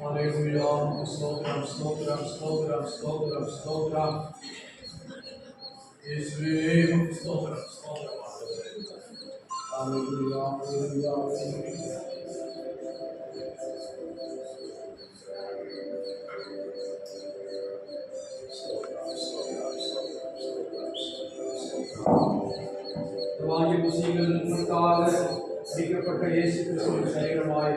Hallelujah. ஸ்தோத்திரம் ஸ்தோத்திரம் ஸ்தோத்திரம் ஸ்தோத்திரம் ஸ்தோத்திரம் இயேசுவே உமக்கு ஸ்தோத்திரம் ஸ்தோத்திரம் ஆண்டவரே. Hallelujah, hallelujah, hallelujah. ஸ்தோத்திரம், ஸ்தோத்திரம், ஸ்தோத்திரம், ஸ்தோத்திரம், ஸ்தோத்திரம், ஸ்தோத்திரம். வாங்கி புசிகள் உங்களுக்காக அடிக்கப்பட்ட இயேசு கிறிஸ்துவின் சரீரமாய்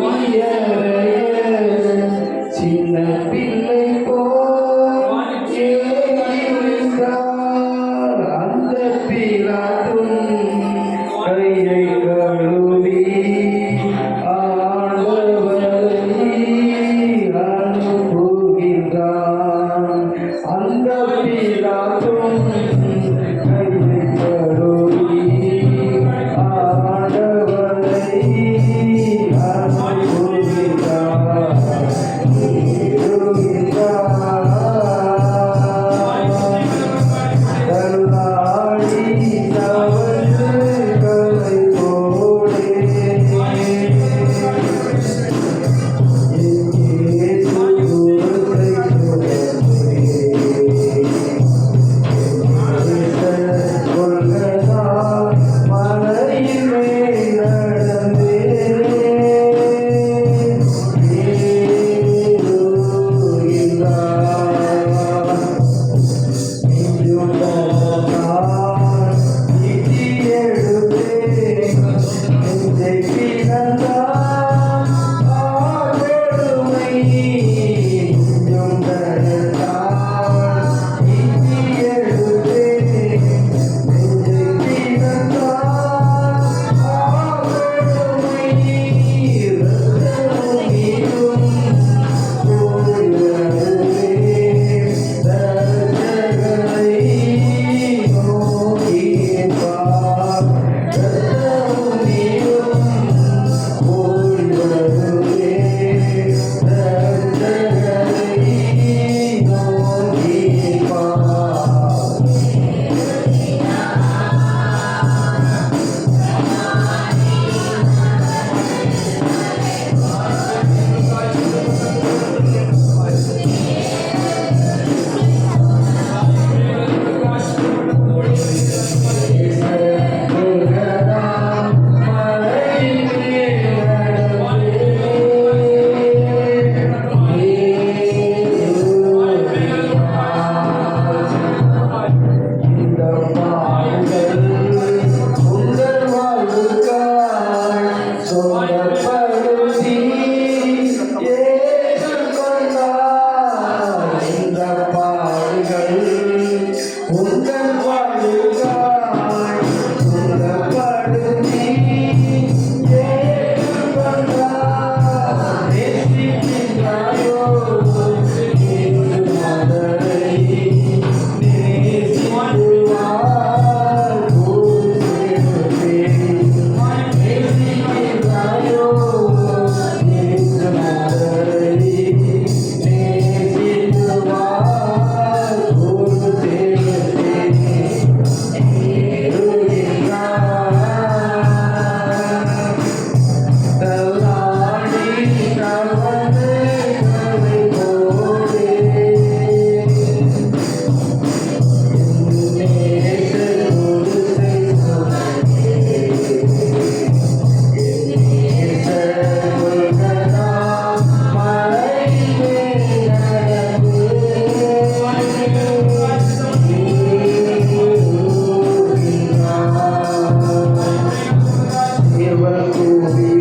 Dios mío.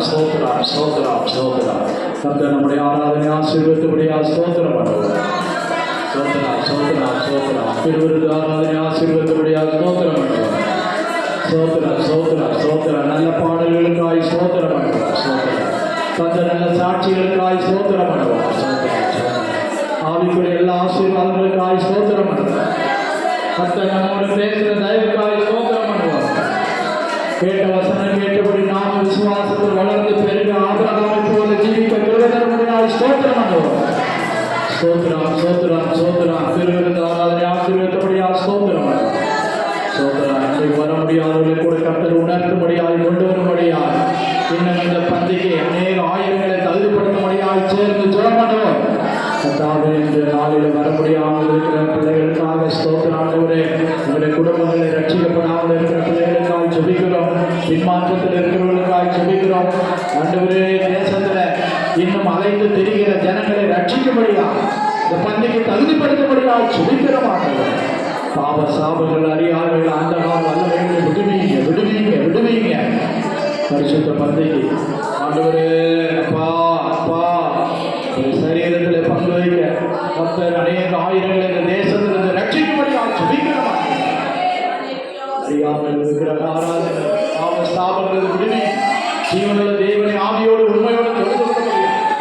ஸ்தோத்திரம் ஸ்தோத்திரம் ஸ்தோத்திரம் ஸ்தோத்திரம் நம்முடைய ஆராதனை ஆசீர்வத்தபடியா ஸ்தோத்திரம் பண்ணுவார் ஸ்தோத்திரம் ஸ்தோத்திரம் ஸ்தோத்திரம் திருவருக்கு ஆராதனை ஆசீர்வத்தபடியா ஸ்தோத்திரம் பண்ணுவார் ஸ்தோத்திரம் ஸ்தோத்திரம் ஸ்தோத்திரம் நல்ல பாடல்களுக்காய் ஸ்தோத்திரம் பண்ணுவார் ஸ்தோத்திரம் தந்த நல்ல சாட்சிகளுக்காய் ஸ்தோத்திரம் பண்ணுவார் ஆவிக்குரிய எல்லா ஆசீர்வாதங்களுக்காய் ஸ்தோத்திரம் பண்ணுவோம். கர்த்தர் நம்மோடு பேசுகிற தயவு ஸ்தோத்திரம் ஸ்தோத்திரம் ஸ்தோத்திரம். திருவிருந்த ஆராதனை ஆசீர்வதித்தபடியால் ஸ்தோத்திரம். பண்ணுவோம் ஸ்தோத்திரம். இன்றைக்கு வர முடியாதவர்களை கூட கர்த்தர் உணர்த்தும்படியாய் கொண்டு வரும்படியாய் இன்னும் இந்த பந்திகை அநேக ஆயுதங்களை தகுதிப்படுத்தும்படியாய் சேர்ந்து சொல்ல மாட்டோம் கர்த்தாவே இந்த நாளில் வர முடியாமல் இருக்கிற பிள்ளைகளுக்காக ஸ்தோத்திரம் ஆண்டவரே இவருடைய குடும்பங்களை ரட்சிக்கப்படாமல் இருக்கிற பிள்ளைகளுக்காக ஜெபிக்கிறோம் பின்மாற்றத்தில் இருக்கிறவர்களுக்காக ஜெபிக்கிறோம் ஆண்டவரே தேசத்துல இன்னும் அலைந்து திரிகிற ஜனங்களை ரட்சிக்கும்படியா இந்த பந்திக்கு தகுதிப்படுத்தும்படியா ஜெபிக்கிறோம் ஆண்டவரே பாவ சாபங்கள் அறியார்கள் அந்த கால வல்லமைகளை விடுவீங்க விடுவீங்க விடுவீங்க. பரிசுத்த பந்தைக்கு ஆண்டவரே அப்பா அப்பா. ஒரு சரீரத்தில் பங்கு வைக்க கர்த்தர் அநேக ஆயிரங்கள் இந்த தேசத்திலிருந்து ரட்சிக்கும்படியாக ஜெபிக்கிறோம் அறியாமல் இருக்கிற ஆராதனை பாவ சாபங்கள் விடுவி. ஜீவனுள்ள தேவனை ஆவியோடு உண்மையோடு தொடர்பு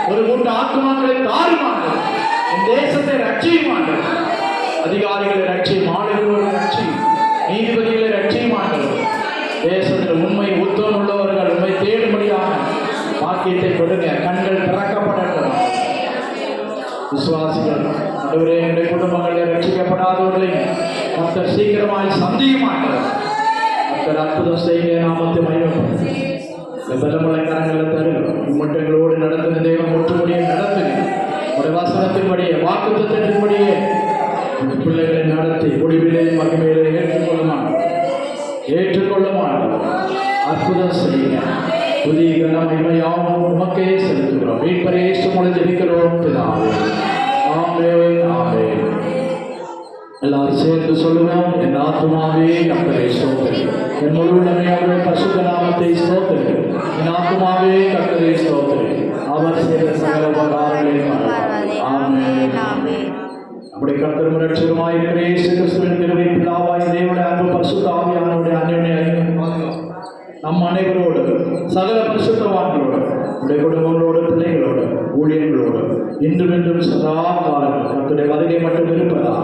ஒரு கூட்ட ஆத்மாக்களை தாருமாங்கள் என் தேசத்தை ரட்சியுமாங்கள் அதிகாரிகளை ரட்சியும் ஆளுநர்களை ரட்சியும் நீதிபதிகளை ரட்சியுமாங்கள் தேசத்தில் உண்மை உத்தம் உள்ளவர்கள் உண்மை தேடும்படியாக வாக்கியத்தை கொடுங்க. கண்கள் திறக்கப்படட்டும். விசுவாசிகள் ஆண்டவரே எங்களுடைய குடும்பங்களில் ரட்சிக்கப்படாதவர்களை கர்த்தர் சீக்கிரமாய் சந்தியுமாட்டார் கர்த்தர் அற்புதம் செய்ய நாமத்தை மையம் இந்த பலமுறை கரங்களை தருகிறோம் அற்புதம் செய்யுங்க. புதிய கன மகிமையாவும் உமக்கே செலுத்துகிறோம். மீட்பரே சுமலை ஜெபிக்கிறோம் பிதாவே. ஆமென் ஆமென். எல்லாரும் சேர்ந்து சொல்லுவோம் என் ஆத்மாவே கர்த்தரை சோதரி என் முழு நன்மையாக அவருடைய பசுத்த நாமத்தை ஸ்தோத்திரி என் ஆத்மாவே கர்த்தரை சோதரி அவர் செய்த சகல உபகாரங்களை மறவாதே. அப்படி கத்தர் ரட்சகருமாய் இருக்கிற கிறிஸ்துவின் திருவை பிதாவாய் தேவனுடைய அன்பு பரிசுத்த ஆவியானவருடைய அந்யோன்ய பாதுகாப்பு நம் அனைவரோடு சகல பரிசுத்தவான்களோடு உடைய குடும்பங்களோடு பிள்ளைகளோடு ஊழியர்களோடு இன்றும் என்றும் சதா காலங்கள். கர்த்தருடைய வருகை மட்டும் இருப்பதாக